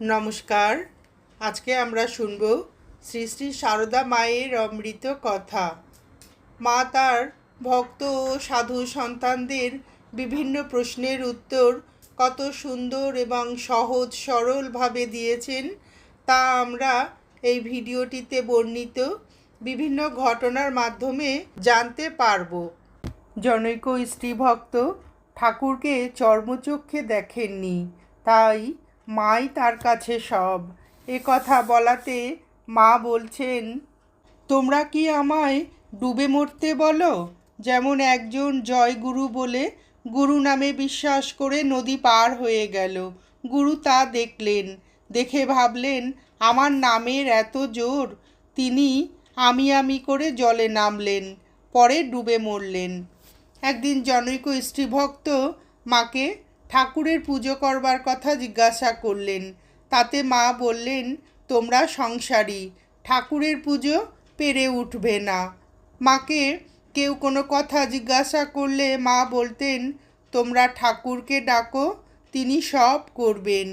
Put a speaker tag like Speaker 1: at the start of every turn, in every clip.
Speaker 1: নমস্কার। আজকে আমরা শুনব শ্রী শ্রী সারদা মায়ের অমৃত কথা। মা তার ভক্ত ও সাধু সন্তানদের বিভিন্ন প্রশ্নের উত্তর কত সুন্দর এবং সহজ সরলভাবে দিয়েছেন তা আমরা এই ভিডিওটিতে বর্ণিত বিভিন্ন ঘটনার মাধ্যমে জানতে পারব। জনৈক স্ত্রীভক্ত ঠাকুরকে চর্মচক্ষে দেখেননি, তাই মাই তার কাছে সব। এ কথা বলাতে মা বলছেন, তোমরা কি আমায় ডুবে মরতে বলো? যেমন একজন জয়গুরু বলে গুরু নামে বিশ্বাস করে নদী পার হয়ে গেল। গুরু তা দেখলেন। দেখে ভাবলেন, আমার নামের এত জোর, তিনি আমি আমি করে জলে নামলেন, পরে ডুবে মরলেন। একদিন জনৈক স্ত্রীভক্ত মাকে ঠাকুরের পুজো করবার কথা জিজ্ঞাসা করলেন। তাতে মা বললেন, তোমরা সংসারী, ঠাকুরের পুজো পেরে উঠবে না। মাকে কেউ কোনো কথা জিজ্ঞাসা করলে মা বলতেন, তোমরা ঠাকুরকে ডাকো, তিনি সব করবেন।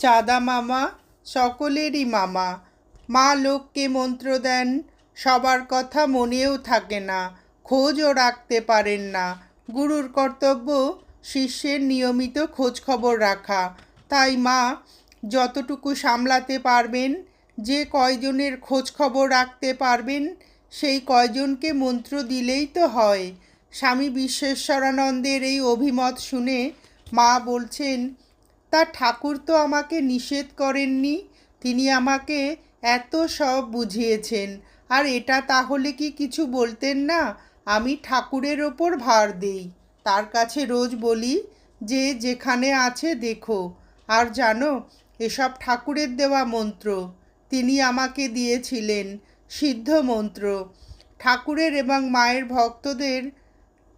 Speaker 1: চাঁদা মামা সকলেরই মামা। মা লোককে মন্ত্র দেন, সবার কথা মনেও থাকে না, খোঁজও রাখতে পারেন না। গুরুর কর্তব্য শিষ্যের নিয়মিত খোঁজ খবর রাখা। তাই মা, যতটুকু সামলাতে পারবেন, যে কয়জনের খোঁজ খবর রাখতে পারবেন, সেই কয়জনকে মন্ত্র দিলেই তো হয়। স্বামী বিশ্বেশ্বরানন্দের এই অভিমত শুনে মা বলছেন, তা ঠাকুর তো আমাকে নিষেধ করেননি, তিনি আমাকে এত সব বুঝিয়েছেন। আর এটা তাহলে কি কিছু বলতেন না? আমি ঠাকুরের ওপর ভার দেই। তার কাছে রোজ বলি যে, যেখানে আছে দেখো। আর জানো, এসব ঠাকুরের দেওয়া মন্ত্র। তিনি আমাকে দিয়েছিলেন সিদ্ধ মন্ত্র। ঠাকুরের এবং মায়ের ভক্তদের,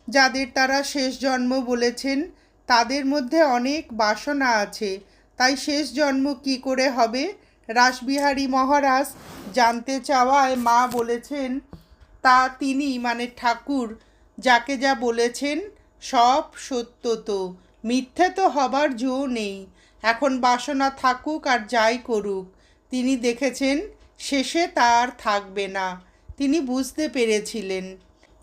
Speaker 1: যাদের তারা শেষ জন্ম বলেছেন, তাদের মধ্যে অনেক বাসনা আছে। তাই শেষ জন্ম কি করে হবে? রাসবিহারী মহারাজ জানতে চাওয়ায় মা বলেছেন, তা তিনি মানে ঠাকুর, যাকে যা বলেছেন সব সত্য তো, মিথ্যে তো হবার জো নেই। এখন বাসনা থাকুক আর যাই করুক। তিনি দেখেছেন, শেষে তার থাকবে না। তিনি বুঝতে পেরেছিলেন।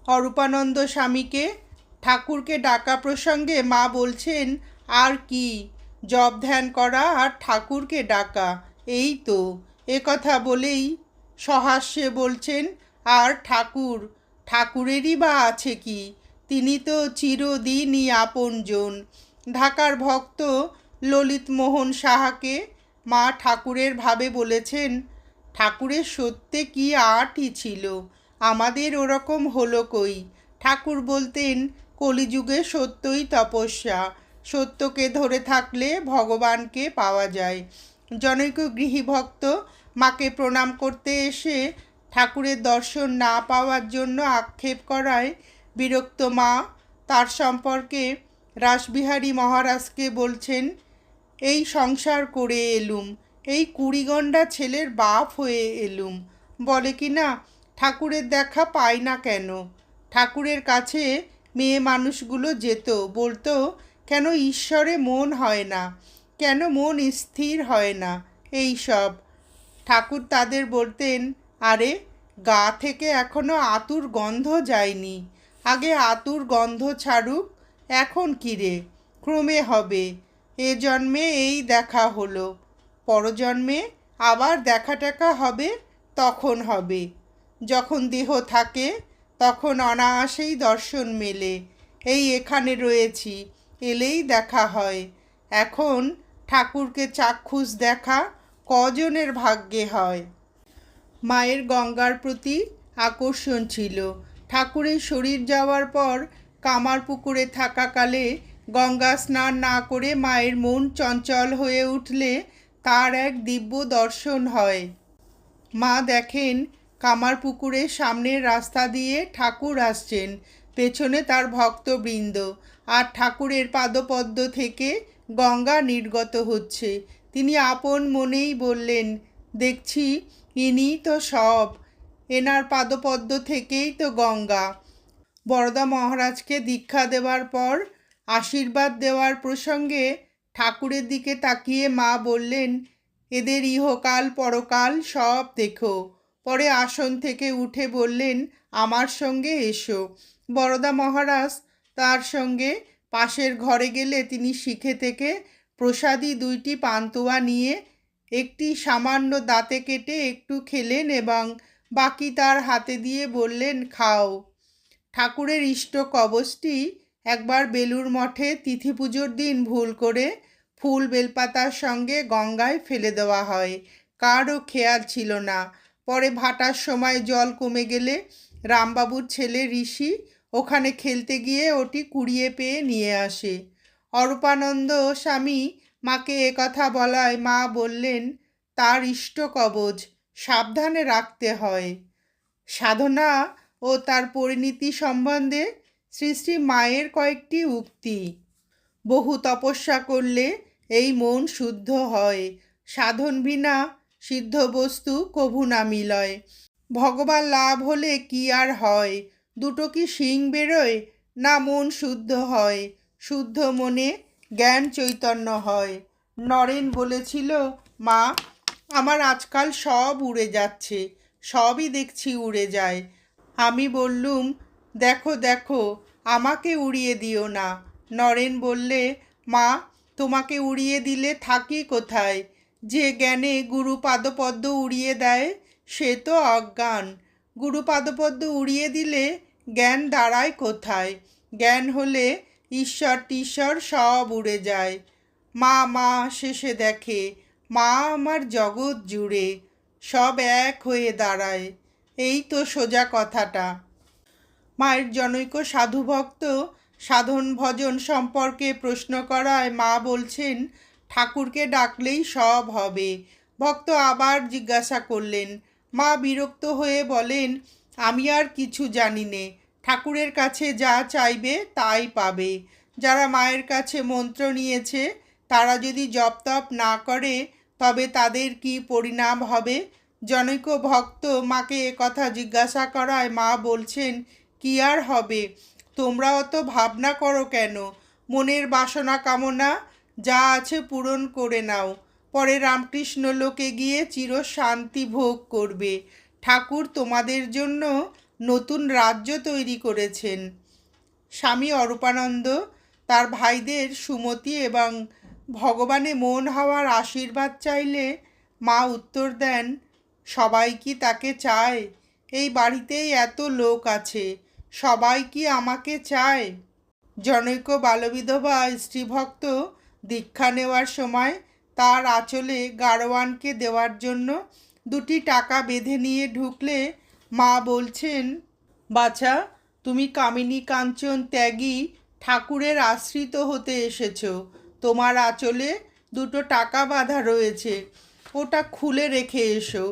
Speaker 1: অরূপানন্দ স্বামীকে ঠাকুরকে ডাকা প্রসঙ্গে মা বলছেন, আর কি? জব ধ্যান করা আর ঠাকুরকে ডাকা, এই তো। এ কথা বলেই সহাস্যে বলছেন, আর ঠাকুর, ঠাকুরেরই বা আছে কি? তিনি তো চিরদিনই আপনজন। ঢাকার ভক্ত ললিত মোহন সাহাকে মা ঠাকুরের ভাবে বলেছেন, ঠাকুরের সত্যে কি আটই ছিল? আমাদের ওরকম হলো কই? ঠাকুর বলতেন, কলিযুগে সত্যই তপস্যা। সত্যকে ধরে থাকলে ভগবানকে পাওয়া যায়। জনৈক গৃহীভক্ত মাকে প্রণাম করতে এসে ঠাকুরের দর্শন না পাওয়ার জন্য আক্ষেপ করায় বিরক্ত মা, তার সম্পর্কে রাসবিহারী মহারাজকে বলছেন, এই সংসার করে এলুম, এই কুড়িগণ্ডা ছেলের বাপ হয়ে এলুম। বলে কি না, ঠাকুরের দেখা পাই না কেন? ঠাকুরের কাছে মেয়ে মানুষগুলো যেত, বলতো, কেন ঈশ্বরে মন হয় না? কেন মন স্থির হয় না? এই সব। ঠাকুর তাদের বলতেন, আরে, গা থেকে এখনও আতুর গন্ধ যায়নি। আগে আতুর গন্ধ ছাড়ুক, এখন কিরে? ক্রমে হবে। এ জন্মে এই দেখা হলো। পরজন্মে আবার দেখা টেকা হবে, তখন হবে। যখন দেহ থাকে, তখন অনায়াসেই দর্শন মেলে। এই এখানে রয়েছি, এলেই দেখা হয়। এখন ঠাকুরকে চাক্ষুষ দেখা কজনের ভাগ্যে হয়? মায়ের গঙ্গার প্রতি আকর্ষণ ছিল। ঠাকুরের শরীর যাওয়ার পর কামার পুকুরে থাকাকালে গঙ্গা স্নান না করে মায়ের মন চঞ্চল হয়ে উঠলে তার এক দিব্য দর্শন হয়। মা দেখেন কামার পুকুরের সামনের রাস্তা দিয়ে ঠাকুর আসছেন, পেছনে তার ভক্তবৃন্দ আর ঠাকুরের পাদপদ্ম থেকে গঙ্গা নির্গত হচ্ছে। তিনি আপন মনেই বললেন, দেখছি ইনি তো সব। এনার পাদপদ্ম থেকেই তো গঙ্গা। বরদা মহারাজকে দীক্ষা দেওয়ার পর, আশীর্বাদ দেওয়ার প্রসঙ্গে ঠাকুরের দিকে তাকিয়ে মা বললেন, এদের ইহকাল পরকাল সব দেখো। পরে আসন থেকে উঠে বললেন, আমার সঙ্গে এসো। বরদা মহারাজ তার সঙ্গে পাশের ঘরে গেলে তিনি শিখে থেকে প্রসাদী দুইটি পান্তুয়া নিয়ে একটি সামান্য দাঁতে কেটে একটু খেলেন এবং বাকি তার হাতে দিয়ে বললেন, খাও। ঠাকুরের ইষ্ট কবচটি একবার বেলুর মঠে তিথি পুজোর দিন ভুল করে ফুল বেলপাতার সঙ্গে গঙ্গায় ফেলে দেওয়া হয়। কারও খেয়াল ছিল না। পরে ভাটার সময় জল কমে গেলে রামবাবুর ছেলে ঋষি ওখানে খেলতে গিয়ে ওটি কুড়িয়ে পেয়ে নিয়ে আসে। অরূপানন্দ স্বামী মাকে একথা বলায় মা বললেন, তার ইষ্ট কবচ। সাবধানে রাখতে হয়। সাধনা ও তার পরিণতি সম্বন্ধে শ্রী শ্রী মায়ের কয়েকটি উক্তি। বহু তপস্যা করলে এই মন শুদ্ধ হয়। সাধন বিনা সিদ্ধ বস্তু কভু না মিলয়। ভগবান লাভ হলে কি আর হয়? দুটো কি শিং বেরোয় না মন শুদ্ধ হয়? শুদ্ধ মনে জ্ঞান চৈতন্য হয়। নরেন বলেছিল, মা আমার আজকাল সব উড়ে যাচ্ছে, সবই দেখছি উড়ে যায়। আমি বললুম, দেখো দেখো, আমাকে উড়িয়ে দিও না। নরেন বললে, মা, তোমাকে উড়িয়ে দিলে থাকি কোথায়? যে জ্ঞানে গুরু পাদপদ্ম উড়িয়ে দেয়, সে তো অজ্ঞান। গুরু পাদপদ্ম উড়িয়ে দিলে জ্ঞান দাঁড়ায় কোথায়? জ্ঞান হলে ঈশ্বর টিশ্বর সব উড়ে যায়। মা মা, শেষে দেখে মা আমার জগৎ জুড়ে সব এক হয়ে দাঁড়ায়। এই তো সোজা কথাটা। মায়ের জনৈক সাধুভক্ত সাধন ভজন সম্পর্কে প্রশ্ন করায় মা বলছেন, ঠাকুরকে ডাকলেই সব হবে। ভক্ত আবার জিজ্ঞাসা করলেন, মা বিরক্ত হয়ে বলেন, আমি আর কিছু জানি নে। ঠাকুরের কাছে যা চাইবে তাই পাবে। যারা মায়ের কাছে মন্ত্র নিয়েছে, তারা যদি জপ তপ না করে তবে তাদের কি পরিণাম হবে? জনৈক ভক্ত মাকে কথা জিজ্ঞাসা করায় মা বলছেন, কি আর হবে? তোমরা অত ভাবনা করো কেন? মনের বাসনা কামনা যা আছে পূরণ করে নাও। পরে রামকৃষ্ণ লোকে গিয়ে চির শান্তি ভোগ করবে। ঠাকুর তোমাদের জন্য নতুন রাজ্য তৈরি করেছেন। স্বামী অরূপানন্দ তার ভাইদের সুমতি এবং ভগবানে মন হওয়ার আশীর্বাদ চাইলে মা উত্তর দেন, সবাই কি তাকে চায়? এই বাড়িতেই এত লোক আছে, সবাই কি আমাকে চায়? জনৈক বালবিধবা স্ত্রীভক্ত দীক্ষা নেওয়ার সময় তার আঁচলে গারোয়ানকে দেওয়ার জন্য দুটি টাকা বেঁধে নিয়ে ঢুকলে মা বলছেন, বাছা, তুমি কামিনী কাঞ্চন ত্যাগী ঠাকুরের আশ্রিত হতে এসেছ। তোমার আঁচলে দুটো টাকা বাঁধা রয়েছে। ওটা খুলে রেখে এসো।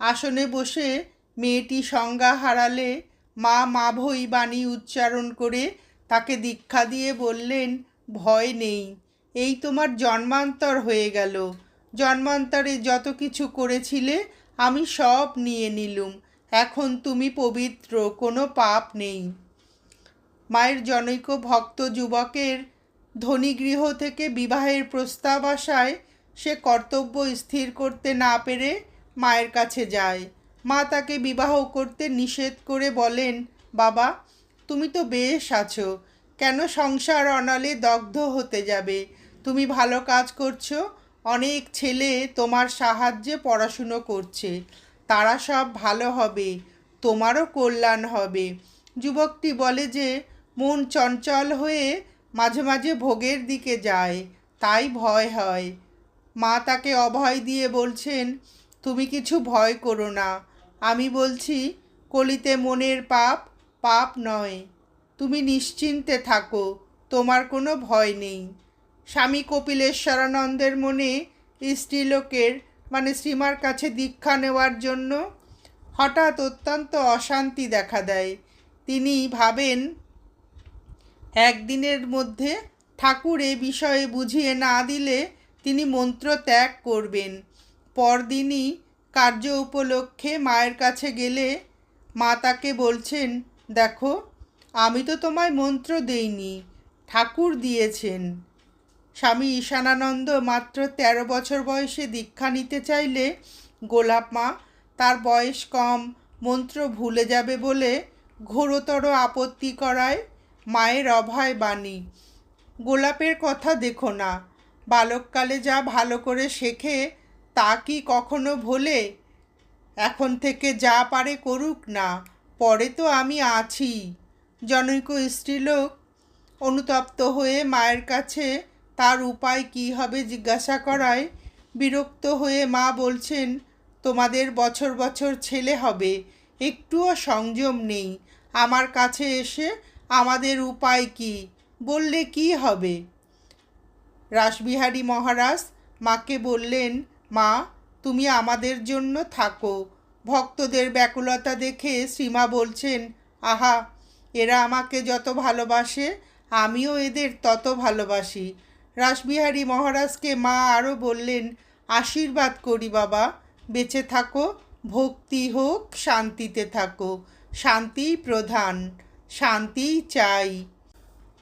Speaker 1: আসনে বসে মেয়েটি সংজ্ঞা হারালে মা মাভই বাণী উচ্চারণ করে তাকে দীক্ষা দিয়ে বললেন, ভয় নেই, এই তোমার জন্মান্তর হয়ে গেল। জন্মান্তরে যত কিছু করেছিলে আমি সব নিয়ে নিলুম। এখন তুমি পবিত্র, কোনো পাপ নেই। মায়ের জনৈক ভক্ত যুবকের ধনীগৃহ থেকে বিবাহের প্রস্তাব আসায় সে কর্তব্য স্থির করতে না পেরে মায়ের কাছে যায়। মা তাকে বিবাহ করতে নিষেধ করে বলেন, বাবা, তুমি তো বেশ আছো, কেন সংসার অনালে দগ্ধ হতে যাবে? তুমি ভালো কাজ করছ, অনেক ছেলে তোমার সাহায্যে পড়াশুনো করছে, তারা সব ভালো হবে, তোমারও কল্যাণ হবে। যুবকটি বলে যে, মন চঞ্চল হয়ে মাঝে মাঝে ভোগের দিকে যায়, তাই ভয় হয়। মা তাকে অভয় দিয়ে বলছেন, তুমি কিছু ভয় করো না। আমি বলছি, কলিতে মনের পাপ পাপ নয়। তুমি নিশ্চিন্তে থাকো, তোমার কোনো ভয় নেই। স্বামী কপিলেশ্বরানন্দের মনে স্ত্রীলোকের মানে শ্রীমার কাছে দীক্ষা নেওয়ার জন্য হঠাৎ অত্যন্ত অশান্তি দেখা দেয়। তিনি ভাবেন একদিনের মধ্যে ঠাকুর এ বিষয়ে বুঝিয়ে না দিলে তিনি মন্ত্র ত্যাগ করবেন। পরদিনই কার্য উপলক্ষে মায়ের কাছে গেলে মা তাকে বলছেন, দেখো, আমি তো তোমায় মন্ত্র দেইনি, ঠাকুর দিয়েছেন। স্বামী ঈশানানন্দ মাত্র তেরো বছর বয়সে দীক্ষা নিতে চাইলে গোলাপ মা তার বয়স কম, মন্ত্র ভুলে যাবে বলে ঘোরতর আপত্তি করায় মায়ের অভয় বাণী। গোলাপের কথা দেখো না। বালককালে যা ভালো করে শেখে, তা কি কখনো ভোলে? এখন থেকে যা পারে করুক না, পরে তো আমি আছি। জনৈক স্ত্রীলোক অনুতপ্ত হয়ে মায়ের কাছে, তার উপায় কী হবে জিজ্ঞাসা করায় বিরক্ত হয়ে মা বলছেন, তোমাদের বছর বছর ছেলে হবে, একটুও সংযম নেই। আমার কাছে এসে আমাদের উপায় কি? বললে কি হবে? রাসবিহারী মহারাজ মাকে বললেন, মা, তুমি আমাদের জন্য থাকো। ভক্তদের ব্যাকুলতা দেখে শ্রীমা বলছেন, আহা, এরা আমাকে যত ভালোবাসে, আমিও এদের তত ভালোবাসি। রাসবিহারী মহারাজকে মা আরও বললেন, আশীর্বাদ করি বাবা, বেঁচে থাকো, ভক্তি হোক, শান্তিতে থাকো শান্তিই প্রধান। শান্তিই চাই।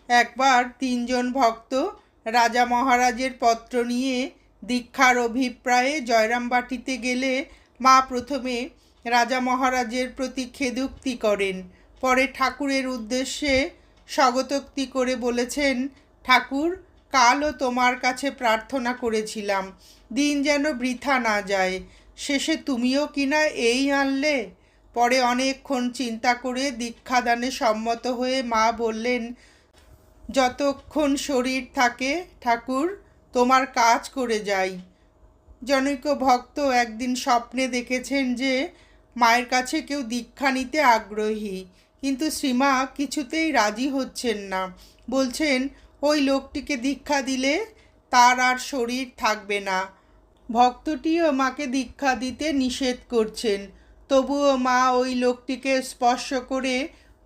Speaker 1: একবার তিনজন ভক্ত রাজা মহারাজের পত্র নিয়ে দীক্ষার অভিপ্রায়ে জয়রামবাটিতে গেলে মা প্রথমে রাজা মহারাজের প্রতি খেদুক্তি করেন। পরে ঠাকুরের উদ্দেশ্যে স্বগতোক্তি করে বলেছেন, ঠাকুর, কালও তোমার কাছে প্রার্থনা করেছিলাম। দিন যেন বৃথা না যায়। শেষে তুমিও কিনা এই আনলে? পরে অনেকক্ষণ চিন্তা করে দীক্ষাদানে সম্মত হয়ে মা বললেন, যতক্ষণ শরীর থাকে ঠাকুর, তোমার কাজ করে যাই। জনৈক ভক্ত একদিন স্বপ্নে দেখেছেন যে মায়ের কাছে কেউ দীক্ষা নিতে আগ্রহী, কিন্তু শ্রীমা কিছুতেই রাজি হচ্ছেন না। বলছেন, ওই লোকটিকে দীক্ষা দিলে তার আর শরীর থাকবে না। ভক্তটিও মাকে দীক্ষা দিতে নিষেধ করছেন। তবুও মা ওই লোকটিকে স্পর্শ করে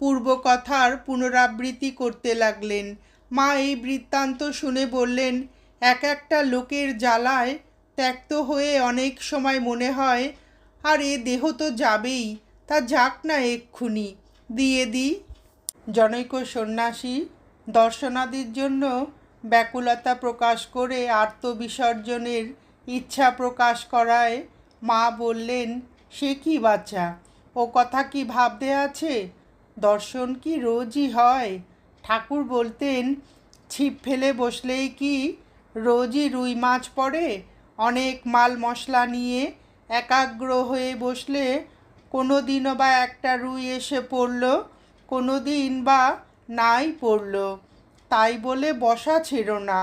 Speaker 1: পূর্বকথার পুনরাবৃত্তি করতে লাগলেন। মা এই বৃত্তান্ত শুনে বললেন, এক একটা লোকের জ্বালায় ত্যক্ত হয়ে অনেক সময় মনে হয়, আর এ দেহ তো যাবেই, তা যাক না এক্ষুনি। দিয়ে দিই জনৈক সন্ন্যাসী দর্শনাদির জন্য ব্যাকুলতা প্রকাশ করে আত্মবিসর্জনের ইচ্ছা প্রকাশ করায় মা বললেন সে কি বাচ্চা? ও কথা কি ভাবতে আছে? দর্শন কি রোজই হয়? ঠাকুর বলতেন, ছিপ ফেলে বসলেই কি রোজই রুই মাছ পড়ে? অনেক মাল মশলা নিয়ে একাগ্র হয়ে বসলে কোনো দিনও বা একটা রুই এসে পড়ল কোনো দিন বা নাই পড়ল। তাই বলে বসা ছিল না,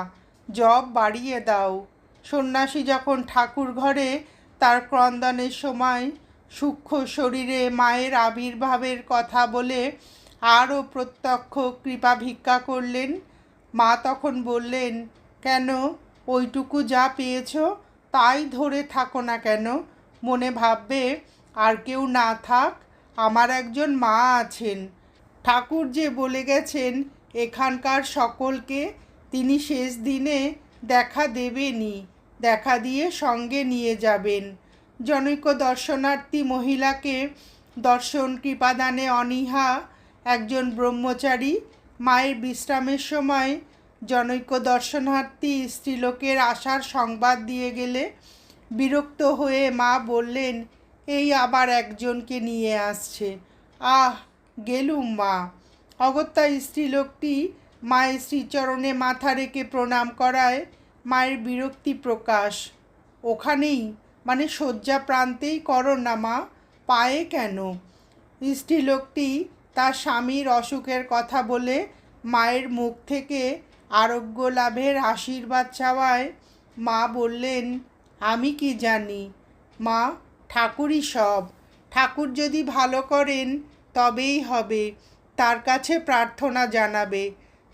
Speaker 1: জব বাড়িয়ে দাও। সন্ন্যাসী যখন ঠাকুর ঘরে তার ক্রন্দনের সময় সূক্ষ্ম শরীরে মায়ের আবির্ভাবের কথা বলে আরও প্রত্যক্ষ কৃপা ভিক্ষা করলেন। মা তখন বললেন, কেন? ওইটুকু যা পেয়েছ তাই ধরে থাকো না কেন? মনে ভাববে, আর কেউ না থাক, আমার একজন মা আছেন। ঠাকুর যে বলে গেছেন, এখানকার সকলকে তিনি শেষ দিনে দেখা দেবেনই। দেখা দিয়ে সঙ্গে নিয়ে যাবেন। জনৈক দর্শনার্থী মহিলাকে দর্শন কৃপাদানে অনীহা, একজন ব্রহ্মচারী। মায়ের বিশ্রামের সময় জনৈক দর্শনার্থী স্ত্রীলোকের আসার সংবাদ দিয়ে গেলে বিরক্ত হয়ে মা বললেন, এই আবার একজনকে নিয়ে আসছে। আহ, গেলুম মা। অগত্যা স্ত্রীলোকটি মায়ের শ্রীচরণে মাথা রেখে প্রণাম করায় মায়ের বিরক্তি প্রকাশ। ওখানেই মানে শয্যা প্রান্তেই করো না মা, পায়ে কেন? স্ত্রীলোকটি তার স্বামীর অসুখের কথা বলে মায়ের মুখ থেকে আরোগ্য লাভের আশীর্বাদ চাওয়ায় মা বললেন, আমি কি জানি? মা, ঠাকুরই সব। ঠাকুর যদি ভালো করেন, তবেই হবে। তার কাছে প্রার্থনা জানাবে।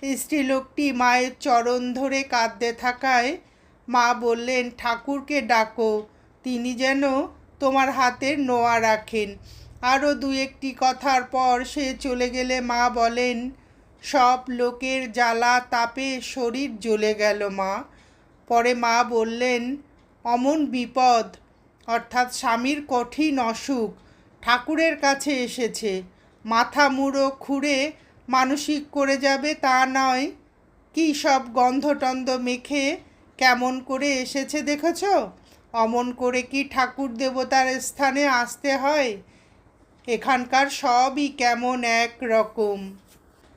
Speaker 1: স্ত্রীলোকটি মায়ের চরণ ধরে কাঁদতে থাকায় মা বললেন, ঠাকুরকে ডাকো, তিনি যেন তোমার হাতের নোয়া রাখেন। আরও দু একটি কথার পর সে চলে গেলে মা বলেন, সব লোকের জ্বালা তাপে শরীর জ্বলে গেল মা। পরে মা বললেন, অমন বিপদ, অর্থাৎ স্বামীর কঠিন অসুখ ঠাকুরের কাছে এসেছে। মাথা মুড়ো খুঁড়ে মানসিক করে যাবে, তা নয়। কি সব গন্ধটন্ধ মেখে কেমন করে এসেছে দেখেছ? অমন করে কি ঠাকুর দেবতার স্থানে আসতে হয়? এখানকার সবই কেমন এক রকম।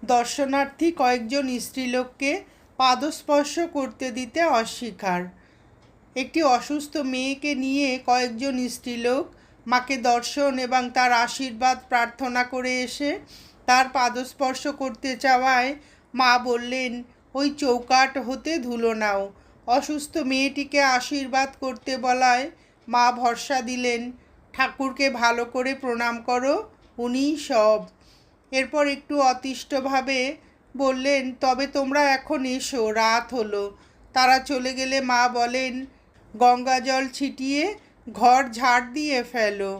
Speaker 1: দর্শনার্থী কয়েকজন স্ত্রীলোককে পাদস্পর্শ করতে দিতে অস্বীকার। একটি অসুস্থ মেয়েকে নিয়ে কয়েকজন স্ত্রীলোক মাকে দর্শন এবং তার আশীর্বাদ প্রার্থনা করে এসে তার পাদস্পর্শ করতে চাওয়ায় মা বললেন, ওই চৌকাট হতে ধুলো নাও। অসুস্থ মেয়েটিকে আশীর্বাদ করতে বলায় মা ভরসা দিলেন, ঠাকুরকে ভালো করে প্রণাম করো উনিই সব। এরপর একটু অতিষ্ঠভাবে বললেন, তবে তোমরা এখন এসো, রাত হলো। তারা চলে গেলে মা বলেন, গঙ্গা জল ছিটিয়ে ঘর ঝাড় দিয়ে ফেলো,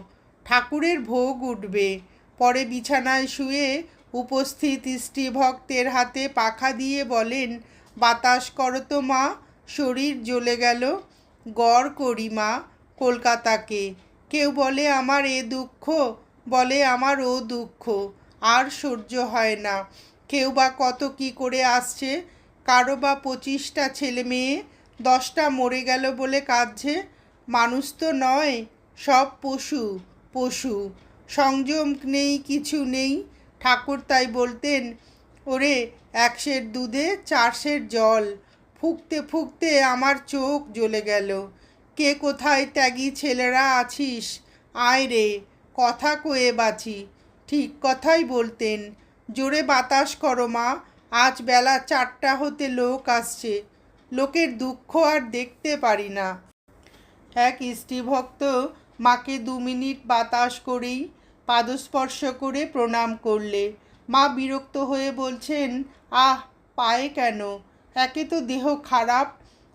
Speaker 1: ঠাকুরের ভোগ উঠবে। পরে বিছানায় শুয়ে উপস্থিত স্ত্রী ভক্তের হাতে পাখা দিয়ে বলেন, বাতাস করো তো মা, শরীর জ্বলে গেল। গড় করি মা কলকাতাকে। কেউ বলে আমার এ দুঃখ, বলে আমার ও দুঃখ। আর সহ্য হয় না। কেউ বা কত কি করে আসছে। কারও বা পঁচিশটা ছেলে মেয়ে, দশটা মরে গেল বলে কাঁদছে। মানুষ তো নয়, সব পশু পশু। সংযম নেই, কিছু নেই। ঠাকুর তাই বলতেন, ওরে এক সের দুধে চার সের জল। ফুঁকতে ফুঁকতে আমার চোখ জ্বলে গেল। কে কোথায় ত্যাগী ছেলেরা আছিস? আয় রে, কথা কয়ে বাঁচি। ঠিক কথাই বলতেন, জোরে বাতাস করো মা, আজ বেলা চারটা হতে লোক আসছে। লোকের দুঃখ আর দেখতে পারি না। এক স্ত্রীভক্ত মাকে দু মিনিট বাতাস করেই পাদস্পর্শ করে প্রণাম করলে। মা বিরক্ত হয়ে বলছেন, আহ, পায়ে কেন? একে তো দেহ খারাপ।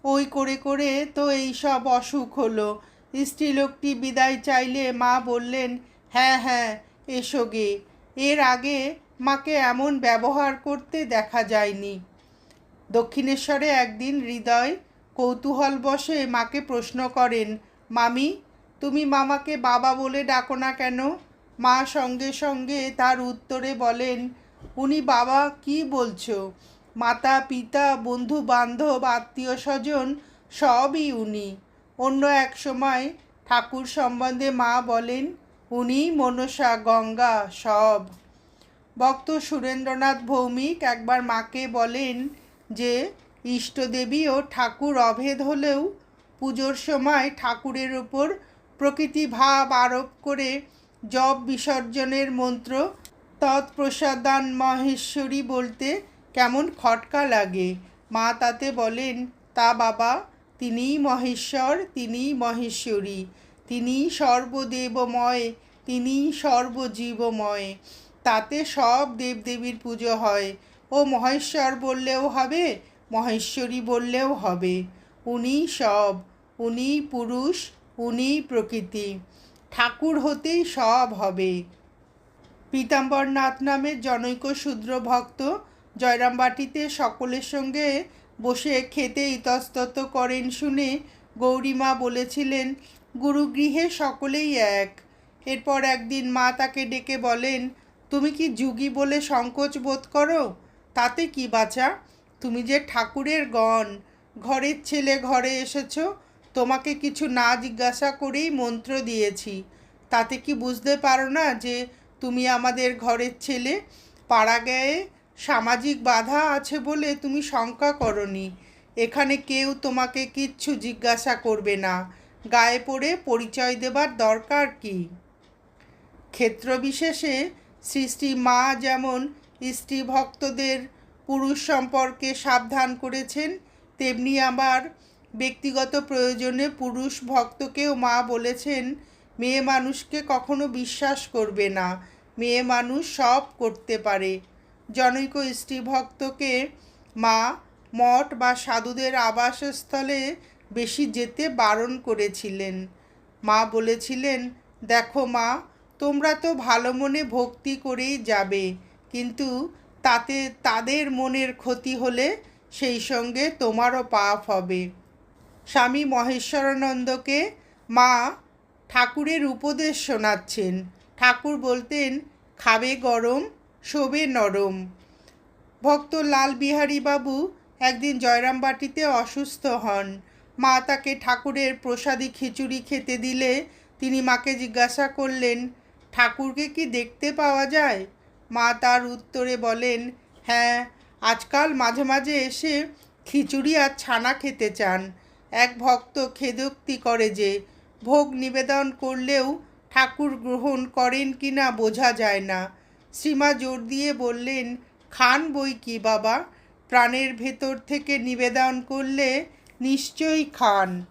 Speaker 1: ওই করে করে তো এই সব অসুখ হলো। স্ত্রীলোকটি বিদায় চাইলে মা বললেন হ্যাঁ হ্যাঁ এসো গে। এর আগে মাকে এমন ব্যবহার করতে দেখা যায়নি। দক্ষিণেশ্বরে একদিন হৃদয় কৌতূহল বসে মাকে প্রশ্ন করেন, মামি, তুমি মামাকে বাবা বলে ডাকো না কেন? মা সঙ্গে সঙ্গে তার উত্তরে বলেন, উনি বাবা, কি বলছো? মাতা, পিতা, বন্ধু বান্ধব, আত্মীয় স্বজন, সবই উনি। অন্য এক সময় ঠাকুর সম্বন্ধে মা বলেন, উনি মনসা, গঙ্গা, সব। ভক্ত সুরেন্দ্রনাথ ভৌমিক একবার মাকে বলেন যে ইষ্টদেবী ও ঠাকুর অভেদ হলেও পুজোর সময় ঠাকুরের ওপর প্রকৃতি ভাব আরোপ করে জব বিসর্জনের মন্ত্র তৎপ্রসাদান মহেশ্বরী বলতে কেমন খটকা লাগে। মা তাতে বলেন, তা বাবা, তিনিই মহেশ্বর, তিনিই মহেশ্বরী। তিনিই সর্বদেবময়, তিনিই সর্বজীবময়। তাতে সব দেবদেবীর পুজো হয়। ও মহেশ্বর বললেও হবে, মহেশ্বরী বললেও হবে। উনি সব উনি পুরুষ উনি প্রকৃতি। ঠাকুর হতেই সব হবে। পীতাম্বরনাথ নামের জনৈক শূদ্র ভক্ত জয়রামবাটিতে সকলের সঙ্গে বসে খেতে ইতস্তত করেন শুনে গৌরীমা বলেছিলেন, গুরুগৃহে সকলেই এক। এরপর একদিন মা তাকে ডেকে বলেন, তুমি কি যুগী বলে সংকোচ বোধ করো? তাতে কি বাঁচা? তুমি যে ঠাকুরের গণ। ঘরের ছেলে ঘরে এসেছ তোমাকে কিছু না জিজ্ঞাসা করেই মন্ত্র দিয়েছি। তাতে কি বুঝতে পারো না যে তুমি আমাদের ঘরের ছেলে? পাড়া গায়ে সামাজিক বাধা আছে বলে তুমি শঙ্কা করনি। এখানে কেউ তোমাকে কিচ্ছু জিজ্ঞাসা করবে না। গায়ে পড়ে পরিচয় দেবার দরকার কি? ক্ষেত্রবিশেষে শ্রী মা যেমন স্ত্রী ভক্তদের পুরুষ সম্পর্কে সাবধান করেছেন, তেমনি আবার ব্যক্তিগত প্রয়োজনে পুরুষ ভক্তকেও মা বলেছেন, মেয়ে মানুষকে কখনো বিশ্বাস করবে না। মেয়ে মানুষ সব করতে পারে। জনৈক স্ত্রী ভক্তকে মা মঠ বা সাধুদের আবাসস্থলে বেশি যেতে বারণ করেছিলেন। মা বলেছিলেন, দেখো মা, তোমরা তো ভালো মনে ভক্তি করেই যাবে, কিন্তু তাতে তাদের মনের ক্ষতি হলে সেই সঙ্গে তোমারও পাপ হবে। স্বামী মহেশ্বরানন্দকে মা ঠাকুরের উপদেশ শোনাচ্ছেন। ঠাকুর বলতেন, খাবে গরম, শোবে নরম। ভক্ত লাল বিহারী বাবু একদিন জয়রামবাটিতে অসুস্থ হন। মা তাকে ঠাকুরের প্রসাদী খিচুড়ি খেতে দিলে। তিনি মাকে জিজ্ঞাসা করলেন, ঠাকুরকে কি দেখতে পাওয়া যায়? মা তার উত্তরে বলেন হ্যাঁ আজকাল মাঝে মাঝে এসে খিচুড়ি আর ছানা খেতে চান। এক ভক্ত খেদোক্তি করে যে, ভোগ নিবেদন করলেও ঠাকুর গ্রহণ করেন কি না বোঝা যায় না। শ্রীমা জোর দিয়ে বললেন, খান বই কি বাবা? প্রাণের ভেতর থেকে নিবেদন করলে নিশ্চয়ই খান।